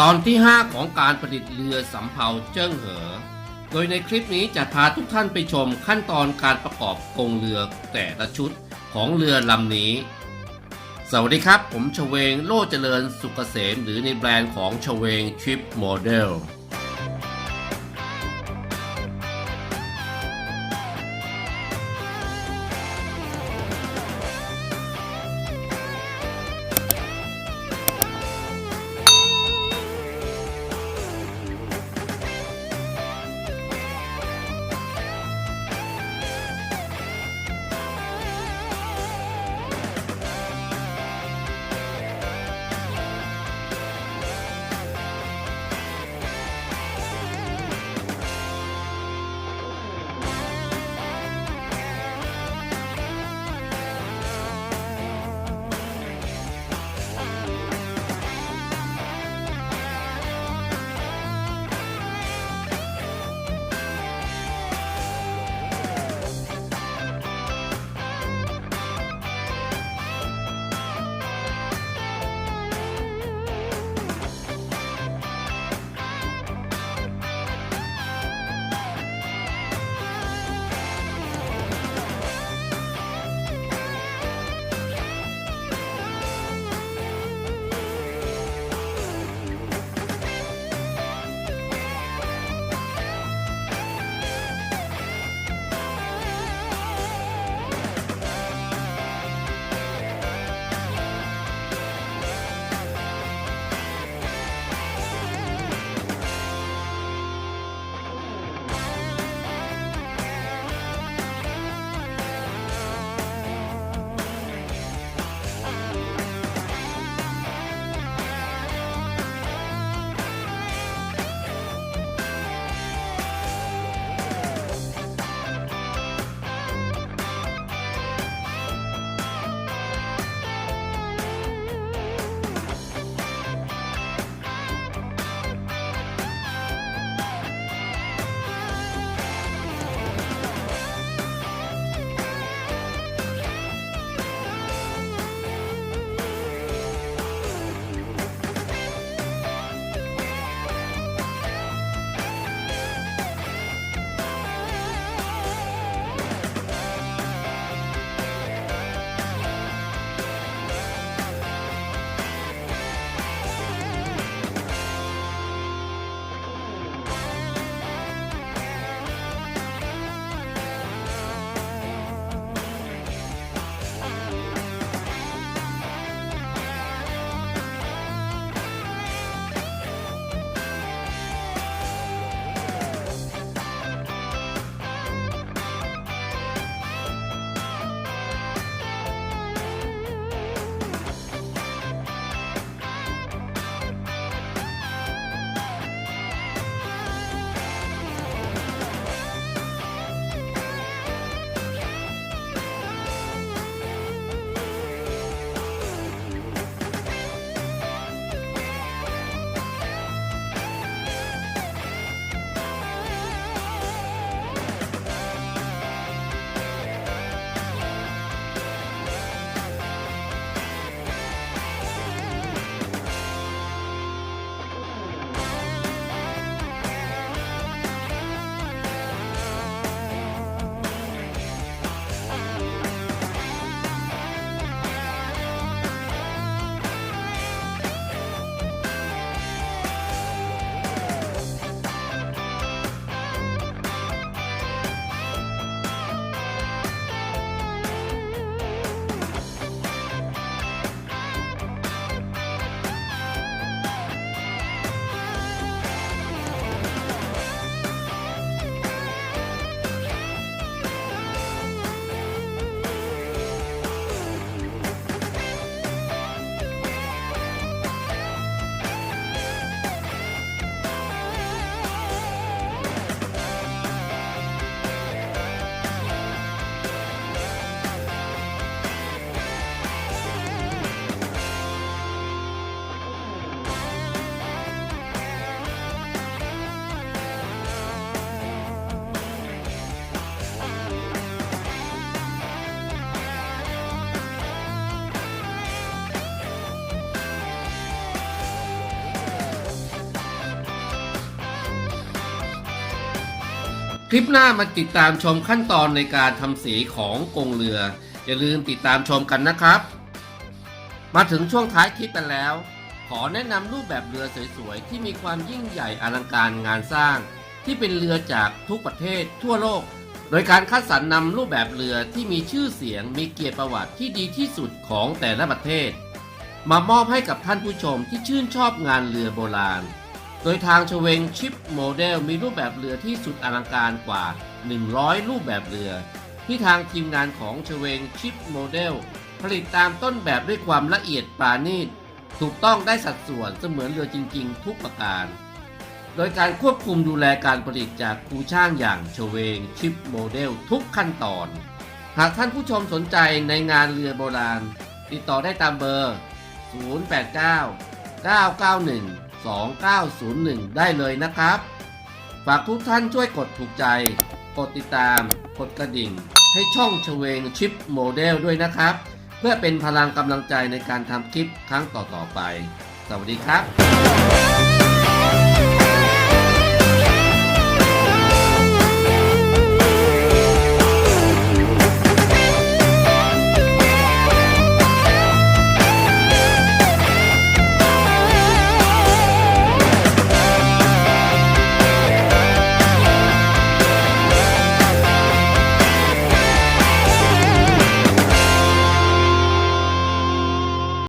ตอนที่ 5 ของการผลิตเรือสำเภาเจิ้งเหอ โดยในคลิปนี้จะพาทุกท่านไปชมขั้นตอนการประกอบกรงเรือแต่ละชุดของเรือลำนี้ สวัสดีครับ ผมชเวงโลเจริญสุกเกษมหรือในแบรนด์ของชเวงทริปโมเดล ลิปหน้ามาติดตามชมขั้นตอนในการทำสีของกงเรือ อย่าลืมติดตามชมกันนะครับ มาถึงช่วงท้ายคลิปกันแล้ว ขอแนะนำรูปแบบเรือสวยๆ ที่มีความยิ่งใหญ่อลังการงานสร้าง ที่เป็นเรือจากทุกประเทศทั่วโลก โดยการคัดสรรนำรูปแบบเรือที่มีชื่อเสียงมีเกียรติประวัติที่ดีที่สุดของแต่ละประเทศ มามอบให้กับท่านผู้ชมที่ชื่นชอบงานเรือโบราณ โดยทางชเวงชิปโมเดลมีรูปแบบเรือที่สุดอลังการกว่า 100 รูปแบบเรือ ที่ทางทีมงานของชเวงชิปโมเดลผลิตตามต้นแบบด้วยความละเอียดปราณีต ถูกต้องได้สัดส่วนเสมือนเรือจริง ๆ ทุกประการ โดยการควบคุมดูแลการผลิตจากครูช่างอย่างชเวงชิปโมเดลทุกขั้นตอน หากท่านผู้ชมสนใจในงานเรือโบราณ ติดต่อได้ตามเบอร์ 089 991 2901 ได้เลยนะครับ ฝากทุกท่านช่วยกดถูกใจ กดติดตาม กดกระดิ่ง ให้ช่องชเวงชิปโมเดลด้วยนะครับ เพื่อเป็นพลังกำลังใจในการทำคลิปครั้งต่อๆไป สวัสดีครับ